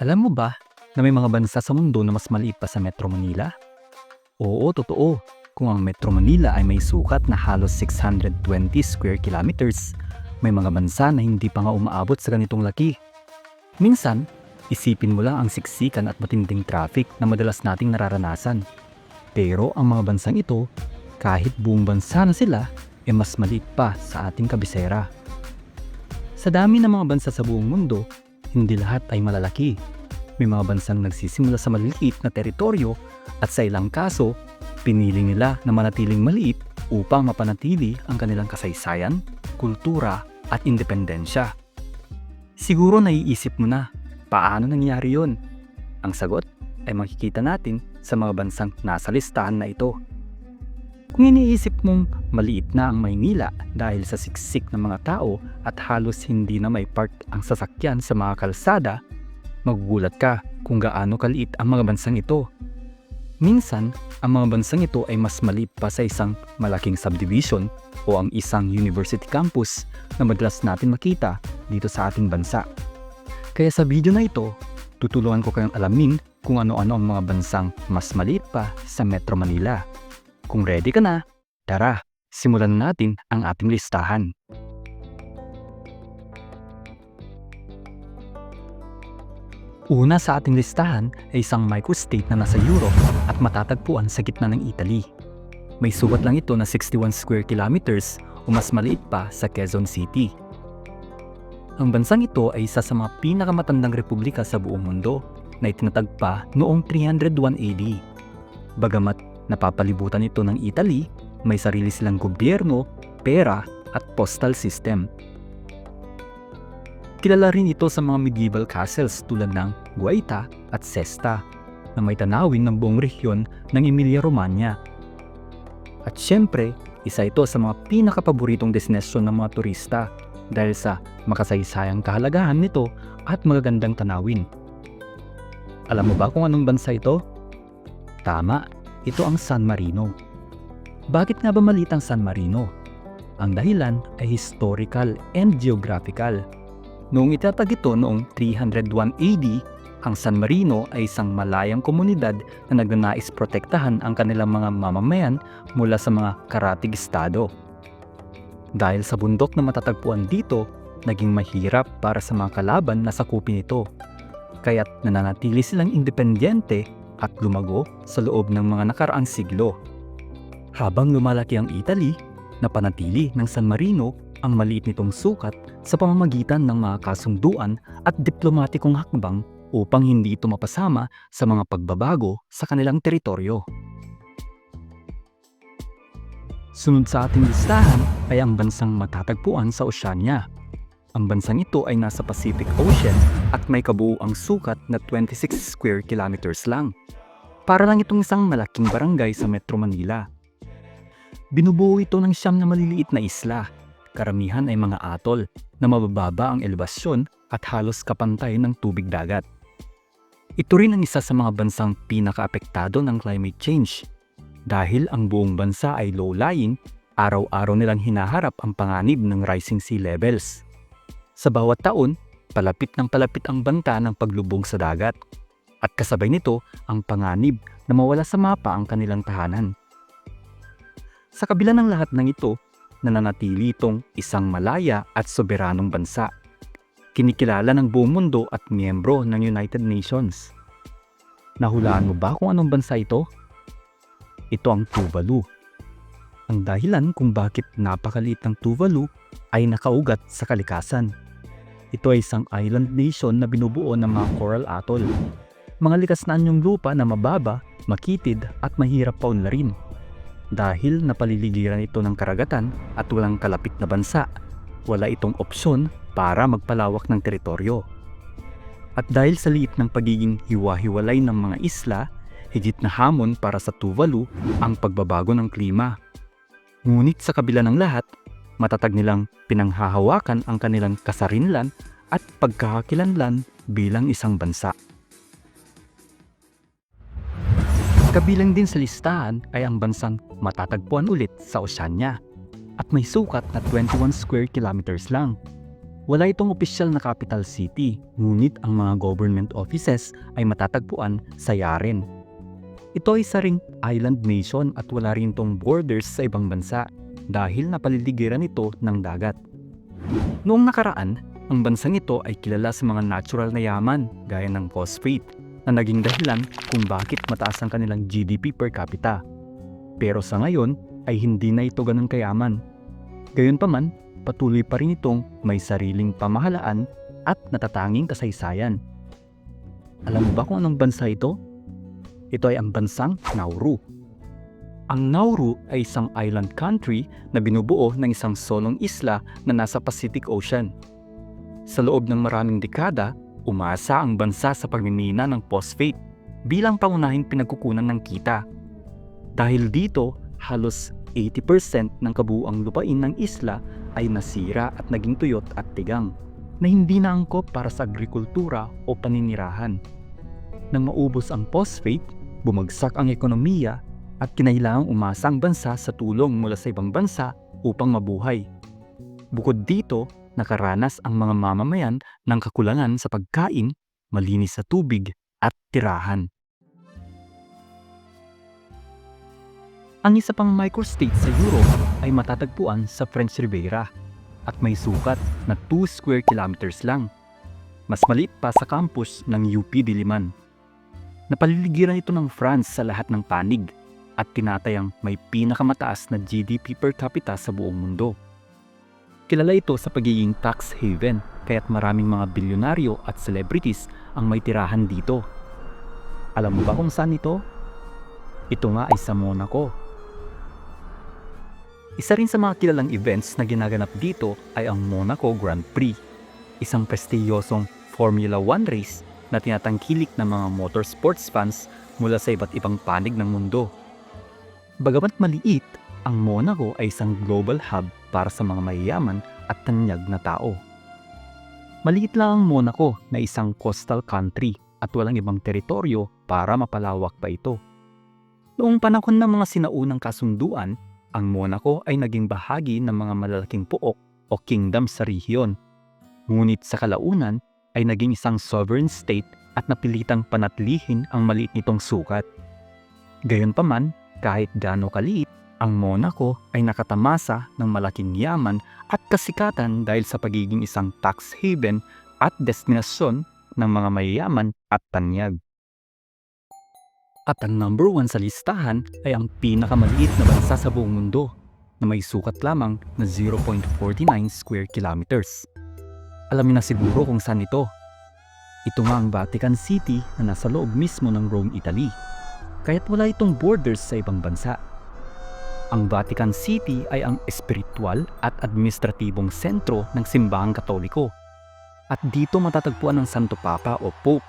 Alam mo ba na may mga bansa sa mundo na mas maliit pa sa Metro Manila? Oo, totoo. Kung ang Metro Manila ay may sukat na halos 620 square kilometers, may mga bansa na hindi pa nga umaabot sa ganitong laki. Minsan, isipin mo lang ang siksikan at matinding traffic na madalas nating nararanasan. Pero ang mga bansang ito, kahit buong bansa na sila, ay mas maliit pa sa ating kabisera. Sa dami ng mga bansa sa buong mundo, hindi lahat ay malalaki. May mga bansang nagsisimula sa maliliit na teritoryo at sa ilang kaso, pinili nila na manatiling maliit upang mapanatili ang kanilang kasaysayan, kultura at independensya. Siguro naiisip mo na, paano nangyari yon? Ang sagot ay makikita natin sa mga bansang nasa listahan na ito. Kung iniisip mong maliit na ang Maynila dahil sa siksik ng mga tao at halos hindi na may park ang sasakyan sa mga kalsada, magugulat ka kung gaano kaliit ang mga bansang ito. Minsan, ang mga bansang ito ay mas maliit pa sa isang malaking subdivision o ang isang university campus na madalas natin makita dito sa ating bansa. Kaya sa video na ito, tutulungan ko kayong alamin kung ano-ano ang mga bansang mas maliit pa sa Metro Manila. Kung ready ka na, tara, simulan na natin ang ating listahan. Una sa ating listahan ay isang microstate na nasa Europe at matatagpuan sa gitna ng Italy. May sukat lang ito na 61 square kilometers o mas maliit pa sa Quezon City. Ang bansang ito ay isa sa mga pinakamatandang republika sa buong mundo na itinatagpa noong 301 AD. Bagamat napapalibutan ito ng Italy, may sarili silang gobyerno, pera at postal system. Kilala rin ito sa mga medieval castles tulad ng Guaita at Sesta na may tanawin ng buong rehiyon ng Emilia-Romagna. At syempre, isa ito sa mga pinakapaboritong destinasyon ng mga turista dahil sa makasaysayang kahalagahan nito at magagandang tanawin. Alam mo ba kung anong bansa ito? Tama, ito ang San Marino. Bakit nga ba maliit ang San Marino? Ang dahilan ay historical and geographical. Noong itatag ito noong 301 AD, ang San Marino ay isang malayang komunidad na nagnanais protektahan ang kanilang mga mamamayan mula sa mga karatig estado. Dahil sa bundok na matatagpuan dito, naging mahirap para sa mga kalaban na sakupin ito. Kaya't nananatili silang independyente at lumago sa loob ng mga nakaraang siglo. Habang lumalaki ang Italy, napanatili ng San Marino ang maliit nitong sukat sa pamamagitan ng mga kasunduan at diplomatikong hakbang upang hindi ito mapasama sa mga pagbabago sa kanilang teritoryo. Sunod sa ating listahan ay ang bansang matatagpuan sa Oceania. Ang bansang ito ay nasa Pacific Ocean at may kabuuang sukat na 26 square kilometers lang. Para lang itong isang malaking barangay sa Metro Manila. Binubuo ito ng siyam na maliliit na isla. Karamihan ay mga atol na mabababa ang elevasyon at halos kapantay ng tubig dagat. Ito rin ang isa sa mga bansang pinakaapektado ng climate change dahil ang buong bansa ay low-lying, araw-araw nilang hinaharap ang panganib ng rising sea levels. Sa bawat taon, palapit ng palapit ang banta ng paglubong sa dagat. At kasabay nito ang panganib na mawala sa mapa ang kanilang tahanan. Sa kabila ng lahat ng ito, nananatili itong isang malaya at soberanong bansa. Kinikilala ng buong mundo at miyembro ng United Nations. Nahulaan mo ba kung anong bansa ito? Ito ang Tuvalu. Ang dahilan kung bakit napakaliit ng Tuvalu ay nakaugat sa kalikasan. Ito ay isang island nation na binubuo ng mga coral atoll. Mga likas na anyong lupa na mababa, makitid at mahirap paunlarin. Dahil napaliligiran ito ng karagatan at walang kalapit na bansa, wala itong opsyon para magpalawak ng teritoryo. At dahil sa liit ng pagiging hiwa-hiwalay ng mga isla, higit na hamon para sa Tuvalu ang pagbabago ng klima. Ngunit sa kabila ng lahat, matatag nilang pinanghahawakan ang kanilang kasarinlan at pagkakakilanlan bilang isang bansa. Kabilang din sa listahan ay ang bansang matatagpuan ulit sa Oceania at may sukat na 21 square kilometers lang. Wala itong opisyal na capital city, ngunit ang mga government offices ay matatagpuan sa Yaren. Ito ay isa island nation at wala rin itong borders sa ibang bansa dahil napaliligiran ito ng dagat. Noong nakaraan, ang bansang ito ay kilala sa mga natural na yaman gaya ng phosphate na naging dahilan kung bakit mataas ang kanilang GDP per capita. Pero sa ngayon ay hindi na ito ganun kayaman. Gayunpaman, patuloy pa rin itong may sariling pamahalaan at natatanging kasaysayan. Alam mo ba kung anong bansa ito? Ito ay ang bansang Nauru. Ang Nauru ay isang island country na binubuo ng isang solong isla na nasa Pacific Ocean. Sa loob ng maraming dekada, umasa ang bansa sa pagmimina ng phosphate bilang pangunahing pinagkukunan ng kita. Dahil dito, halos 80% ng kabuuang lupain ng isla ay nasira at naging tuyot at tigang na hindi na angkop para sa agrikultura o paninirahan. Nang maubos ang phosphate, bumagsak ang ekonomiya at kinailangang umasa ang bansa sa tulong mula sa ibang bansa upang mabuhay. Bukod dito, nakaranas ang mga mamamayan ng kakulangan sa pagkain, malinis sa tubig at tirahan. Ang isa pang microstate sa Europe ay matatagpuan sa French Riviera at may sukat na 2 square kilometers lang. Mas maliit pa sa campus ng UP Diliman. Napaliligiran ito ng France sa lahat ng panig at tinatayang may pinakamataas na GDP per capita sa buong mundo. Kilala ito sa pagiging tax haven kaya't maraming mga bilyonaryo at celebrities ang may tirahan dito. Alam mo ba kung saan ito? Ito nga ay sa Monaco. Isa rin sa mga kilalang events na ginaganap dito ay ang Monaco Grand Prix, isang prestiyosong Formula 1 race na tinatangkilik ng mga motorsports fans mula sa iba't ibang panig ng mundo. Bagamat maliit, ang Monaco ay isang global hub para sa mga mayayaman at tanyag na tao. Maliit lang ang Monaco na isang coastal country at walang ibang teritoryo para mapalawak pa ito. Noong panahon ng mga sinaunang kasunduan, ang Monaco ay naging bahagi ng mga malalaking puok o kingdom sa rehiyon. Ngunit sa kalaunan ay naging isang sovereign state at napilitang panatlihin ang maliit nitong sukat. Gayunpaman, kahit gaano kaliit, ang Monaco ay nakatamasa ng malaking yaman at kasikatan dahil sa pagiging isang tax haven at destinasyon ng mga mayayaman at tanyag. At ang number one sa listahan ay ang pinakamaliit na bansa sa buong mundo na may sukat lamang na 0.49 square kilometers. Alam niyo na siguro kung saan ito. Ito nga ang Vatican City na nasa loob mismo ng Rome, Italy. Kaya't wala itong borders sa ibang bansa. Ang Vatican City ay ang espiritual at administratibong sentro ng simbahang katoliko. At dito matatagpuan ang Santo Papa o Pope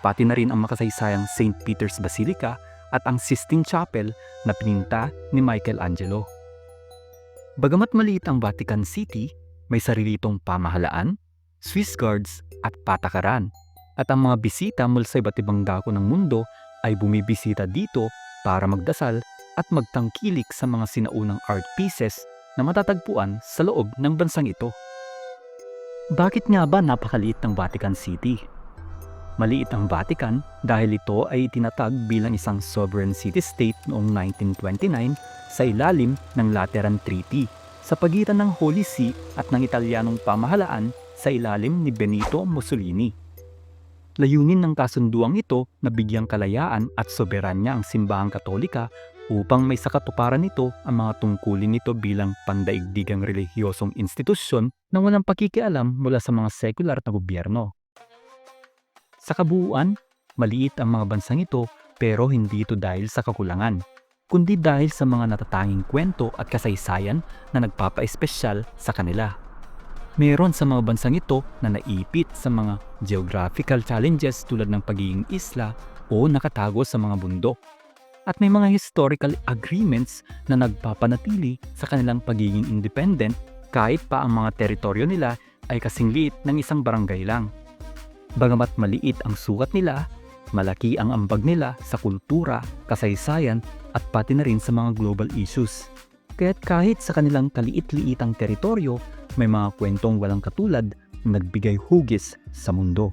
pati na rin ang makasaysayang St. Peter's Basilica at ang Sistine Chapel na pininta ni Michelangelo. Bagamat maliit ang Vatican City, may sarili itong pamahalaan, Swiss Guards at patakaran at ang mga bisita mula sa iba't ibang dako ng mundo ay bumibisita dito para magdasal at magtangkilik sa mga sinaunang art pieces na matatagpuan sa loob ng bansang ito. Bakit nga ba napakaliit ng Vatican City? Maliit ang Vatican dahil ito ay tinatag bilang isang sovereign city-state noong 1929 sa ilalim ng Lateran Treaty sa pagitan ng Holy See at ng Italianong pamahalaan sa ilalim ni Benito Mussolini. Layunin ng kasunduang ito na bigyang kalayaan at soberanya ang simbahang katolika upang may sakatuparan nito ang mga tungkulin nito bilang pandaigdigang relihiyosong institusyon na walang pakikialam mula sa mga sekular na gobyerno. Sa kabuuan, maliit ang mga bansang ito pero hindi ito dahil sa kakulangan, kundi dahil sa mga natatanging kwento at kasaysayan na nagpapa-espesyal sa kanila. Meron sa mga bansang ito na naipit sa mga geographical challenges tulad ng pagiging isla o nakatago sa mga bundok. At may mga historical agreements na nagpapanatili sa kanilang pagiging independent kahit pa ang mga teritoryo nila ay kasing liit ng isang barangay lang. Bagamat maliit ang sukat nila, malaki ang ambag nila sa kultura, kasaysayan at pati na rin sa mga global issues. Kaya't kahit sa kanilang kaliit-liitang teritoryo, may mga kwentong walang katulad nagbigay hugis sa mundo.